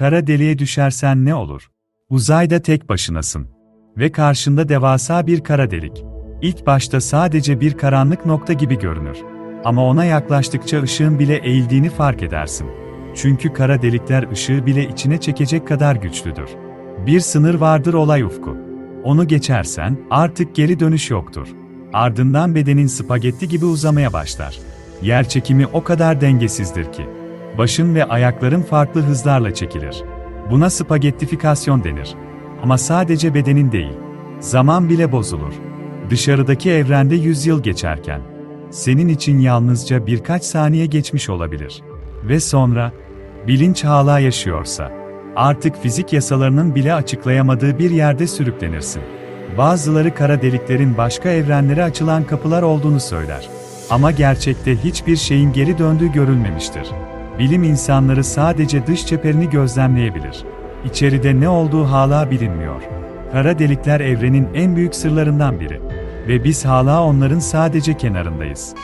Kara deliğe düşersen ne olur? Uzayda tek başınasın. Ve karşında devasa bir kara delik. İlk başta sadece bir karanlık nokta gibi görünür. Ama ona yaklaştıkça ışığın bile eğildiğini fark edersin. Çünkü kara delikler ışığı bile içine çekecek kadar güçlüdür. Bir sınır vardır olay ufku. Onu geçersen artık geri dönüş yoktur. Ardından bedenin spagetti gibi uzamaya başlar. Yer çekimi o kadar dengesizdir ki başın ve ayakların farklı hızlarla çekilir. Buna spagettifikasyon denir. Ama sadece bedenin değil, zaman bile bozulur. Dışarıdaki evrende yüzyıl geçerken, senin için yalnızca birkaç saniye geçmiş olabilir. Ve sonra, bilinç hala yaşıyorsa, artık fizik yasalarının bile açıklayamadığı bir yerde sürüklenirsin. Bazıları kara deliklerin başka evrenlere açılan kapılar olduğunu söyler. Ama gerçekte hiçbir şeyin geri döndüğü görülmemiştir. Bilim insanları sadece dış çeperini gözlemleyebilir. İçeride ne olduğu hala bilinmiyor. Kara delikler evrenin en büyük sırlarından biri ve biz hala onların sadece kenarındayız.